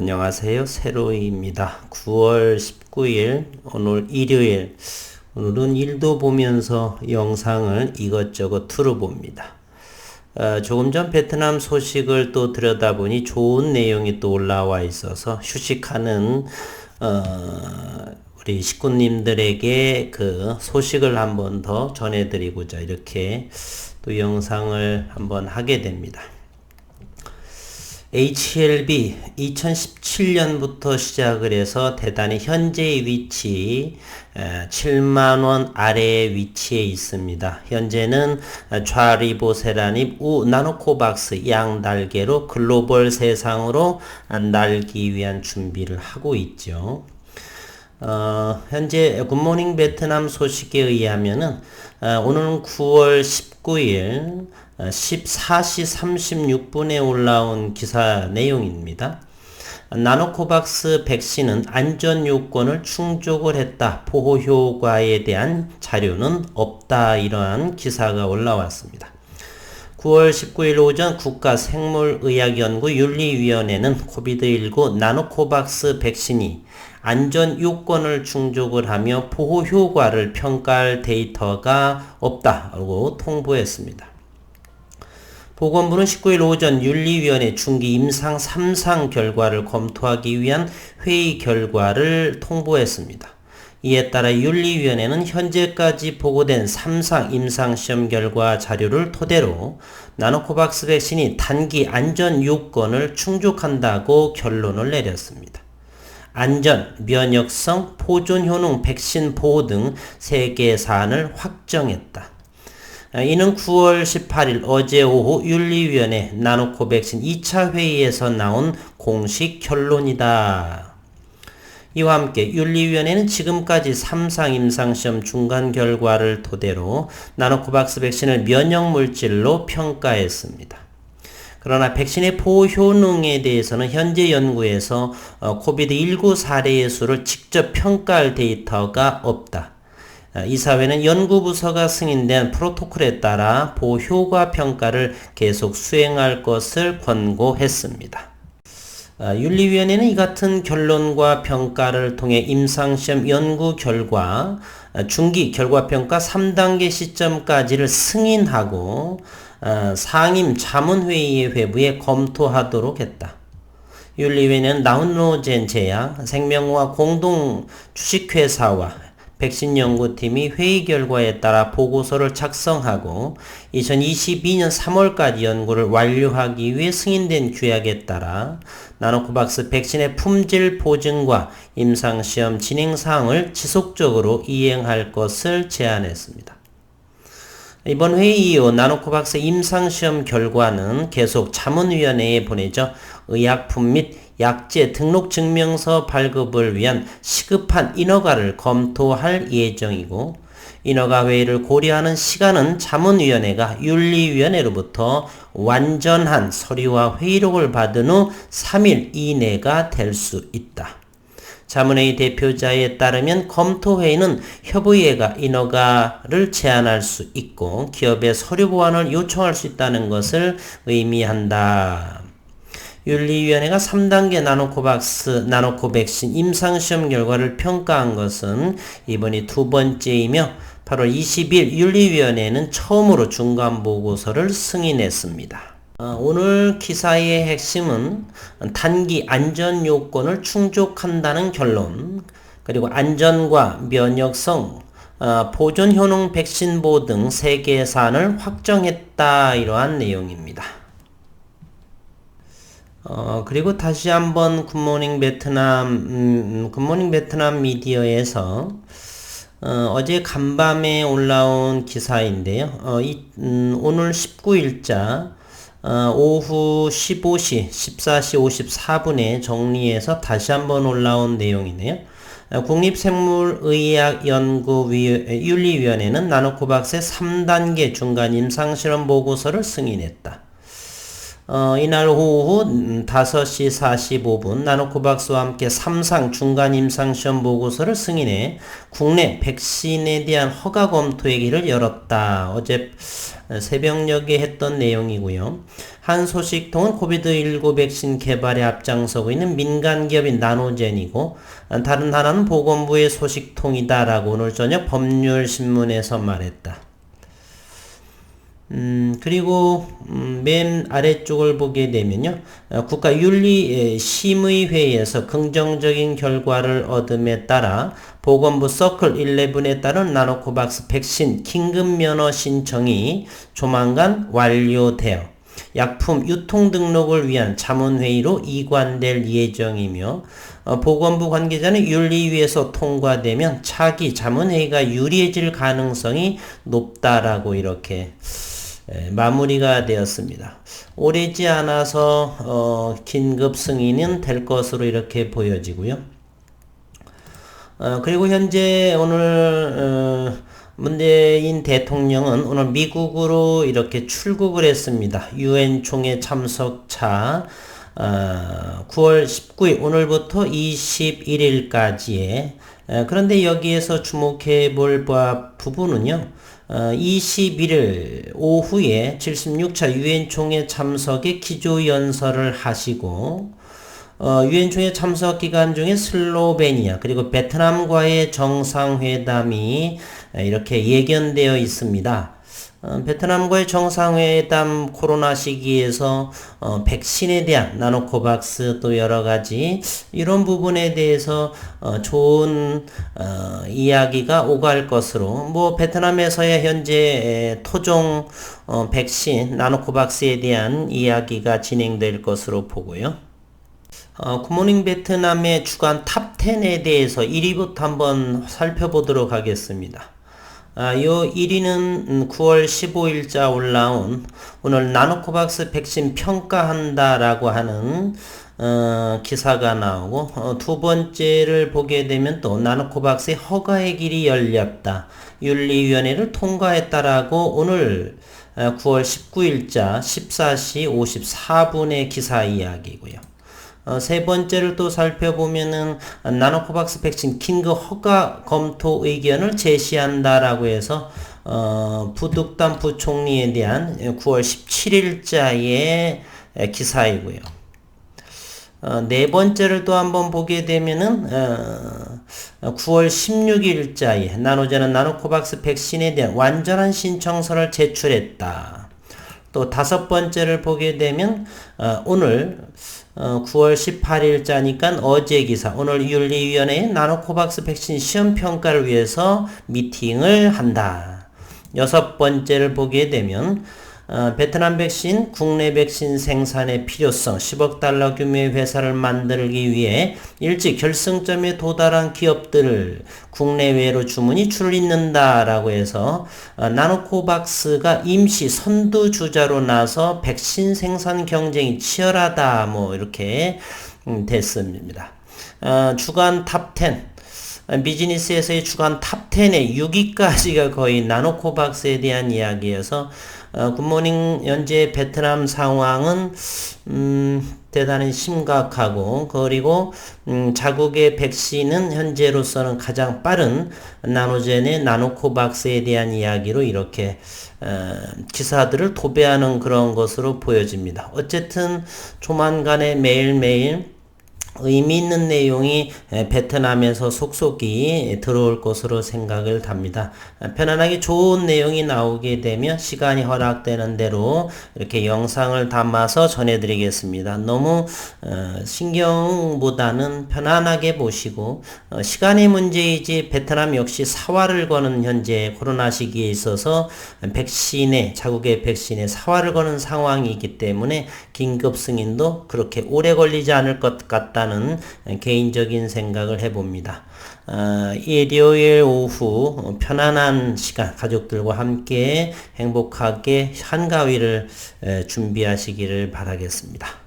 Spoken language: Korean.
안녕하세요. 세로이입니다. 9월 19일 오늘 일요일 오늘은 일도 보면서 영상을 이것저것 틀어봅니다. 어, 조금 전 베트남 소식을 또 들여다보니 좋은 내용이 또 올라와 있어서 휴식하는 어, 우리 식구님들에게 그 소식을 한번 더 전해드리고자 이렇게 또 영상을 한번 하게 됩니다. HLB 2017년부터 시작을 해서 대단히 현재의 위치 7만원 아래의 위치에 있습니다. 현재는 좌리보세라닙 우 나노코박스 양달개로 글로벌 세상으로 날기 위한 준비를 하고 있죠. 어, 현재 굿모닝 베트남 소식에 의하면은 어, 오늘은 9월 19일 14시 36분에 올라온 기사 내용입니다. 나노코박스 백신은 안전 요건을 충족을 했다. 보호 효과에 대한 자료는 없다. 이러한 기사가 올라왔습니다. 9월 19일 오전 국가생물의학연구윤리위원회는 코비드19 나노코박스 백신이 안전 요건을 충족을 하며 보호 효과를 평가할 데이터가 없다고 통보했습니다. 보건부는 19일 오전 윤리위원회 중기 임상 3상 결과를 검토하기 위한 회의 결과를 통보했습니다. 이에 따라 윤리위원회는 현재까지 보고된 3상 임상시험 결과 자료를 토대로 나노코박스 백신이 단기 안전 요건을 충족한다고 결론을 내렸습니다. 안전, 면역성, 포존 효능, 백신 보호 등 3개 사안을 확정했다. 아, 이는 9월 18일 어제 오후 윤리위원회 나노코 백신 2차 회의에서 나온 공식 결론이다. 이와 함께 윤리위원회는 지금까지 3상 임상시험 중간 결과를 토대로 나노코박스 백신을 면역물질로 평가했습니다. 그러나 백신의 보호 효능에 대해서는 현재 연구에서 어, 코비드19 사례의 수를 직접 평가할 데이터가 없다. 아, 이사회는 연구부서가 승인된 프로토콜에 따라 보호 효과 평가를 계속 수행할 것을 권고했습니다. 아, 윤리위원회는 이 같은 결론과 평가를 통해 임상시험 연구 결과 아, 중기 결과평가 3단계 시점까지를 승인하고 상임 자문회의의 회부에 검토하도록 했다. 윤리위는 나훈로젠 제약, 생명과 공동 주식회사와 백신 연구팀이 회의 결과에 따라 보고서를 작성하고 2022년 3월까지 연구를 완료하기 위해 승인된 규약에 따라 나노코박스 백신의 품질 보증과 임상시험 진행 사항을 지속적으로 이행할 것을 제안했습니다. 이번 회의 이후 나노코박스 임상시험 결과는 계속 자문위원회에 보내져 의약품 및 약제 등록 증명서 발급을 위한 시급한 인허가를 검토할 예정이고 인허가 회의를 고려하는 시간은 자문위원회가 윤리위원회로부터 완전한 서류와 회의록을 받은 후 3일 이내가 될 수 있다. 자문회의 대표자에 따르면 검토회의는 협의회가 인허가를 제안할 수 있고 기업의 서류 보완을 요청할 수 있다는 것을 의미한다. 윤리위원회가 3단계 나노코박스, 나노코 백신 임상시험 결과를 평가한 것은 이번이 두 번째이며 8월 20일 윤리위원회는 처음으로 중간 보고서를 승인했습니다. 어, 오늘 기사의 핵심은 단기 안전 요건을 충족한다는 결론, 그리고 안전과 면역성, 어, 보존 효능 백신보 등 3개 사안을 확정했다 이러한 내용입니다. 어, 그리고 다시 한번 굿모닝 베트남, 음, 음, 굿모닝 베트남 미디어에서 어, 어제 간밤에 올라온 기사인데요. 어, 이, 음, 오늘 19일자 어, 오후 15시, 14시 54분에 정리해서 다시 한번 올라온 내용이네요. 어, 국립생물의학연구윤리위원회는 나노코박스의 3단계 중간 임상실험 보고서를 승인했다. 어, 이날 오후 음, 5시 45분 나노코박스와 함께 3상 중간 임상시험 보고서를 승인해 국내 백신에 대한 허가 검토회기를 열었다. 어제 새벽녘에 했던 내용이고요. 한 소식통은 코비드19 백신 개발에 앞장서고 있는 민간 기업인 나노젠이고 다른 하나는 보건부의 소식통이다라고 오늘 저녁 법률신문에서 말했다. 음, 그리고 음, 맨 아래쪽을 보게 되면요. 어, 국가윤리심의회에서 긍정적인 결과를 얻음에 따라 보건부 서클 11에 따른 나노코박스 백신 긴급 면허 신청이 조만간 완료되어 약품 유통 등록을 위한 자문회의로 이관될 예정이며 어, 보건부 관계자는 윤리위에서 통과되면 차기 자문회의가 유리해질 가능성이 높다라고 이렇게 에, 마무리가 되었습니다. 오래지 않아서 어, 긴급 승인은 될 것으로 이렇게 보여지고요. 어, 그리고 현재 오늘 어, 문재인 대통령은 오늘 미국으로 이렇게 출국을 했습니다. 유엔 총회 참석차 어, 9월 19일 오늘부터 21일까지에 그런데 여기에서 주목해 볼 부분은요. 어, 21일 오후에 76차 유엔 총회 참석에 기조 연설을 하시고 어, 유엔 총회 참석 기간 중에 슬로베니아 그리고 베트남과의 정상회담이 이렇게 예견되어 있습니다. 어, 베트남과의 정상회담 코로나 시기에서 어, 백신에 대한 나노코박스 또 여러 가지 이런 부분에 대해서 어, 좋은 어, 이야기가 오갈 것으로 뭐 베트남에서의 현재 토종 어, 백신 나노코박스에 대한 이야기가 진행될 것으로 보고요. 어, 굿모닝 베트남의 주간 탑10에 대해서 1위부터 한번 살펴보도록 하겠습니다. 아, 요 1위는 9월 15일자 올라온 오늘 나노코박스 백신 평가한다라고 하는 어, 기사가 나오고 어, 두 번째를 보게 되면 또 나노코박스의 허가의 길이 열렸다. 윤리위원회를 통과했다라고 오늘 9월 19일자 14시 54분의 기사 이야기고요. 어, 세 번째를 또 살펴보면은 나노코박스 백신 킹그 허가 검토 의견을 제시한다라고 해서 어, 부득담 부총리에 대한 9월 17일자의 기사이고요. 어, 네 번째를 또 한번 보게 되면은 어, 9월 16일자에 나노제는 나노코박스 백신에 대한 완전한 신청서를 제출했다. 또 다섯 번째를 보게 되면 어, 오늘 어, 9월 18일자니까 어제 기사 오늘 윤리위원회 나노코박스 백신 시험 평가를 위해서 미팅을 한다. 여섯 번째를 보게 되면 어, 베트남 백신 국내 백신 생산의 필요성 10억 달러 규모의 회사를 만들기 위해 일찍 결승점에 도달한 기업들을 국내외로 주문이 줄잇는다라고 해서 어, 나노코박스가 임시 선두 주자로 나서 백신 생산 경쟁이 치열하다 뭐 이렇게 음, 됐습니다. 어, 주간 탑10 비즈니스에서의 주간 탑10의 6위까지가 거의 나노코박스에 대한 이야기여서 어, 굿모닝 현재 베트남 상황은 음, 대단히 심각하고 그리고 음, 자국의 백신은 현재로서는 가장 빠른 나노젠의 나노코박스에 대한 이야기로 이렇게 어, 기사들을 도배하는 그런 것으로 보여집니다. 어쨌든 조만간에 매일매일 의미 있는 내용이 베트남에서 속속이 들어올 것으로 생각을 합니다. 편안하게 좋은 내용이 나오게 되면 시간이 허락되는 대로 이렇게 영상을 담아서 전해드리겠습니다. 너무 어, 신경보다는 편안하게 보시고 어, 시간의 문제이지 베트남 역시 사활을 거는 현재 코로나 시기에 있어서 백신에 자국의 백신에 사활을 거는 상황이기 때문에 긴급 승인도 그렇게 오래 걸리지 않을 것 같다 는 않다는 개인적인 생각을 해봅니다. 어, 일요일 오후 편안한 시간 가족들과 함께 행복하게 한가위를 준비하시기를 바라겠습니다.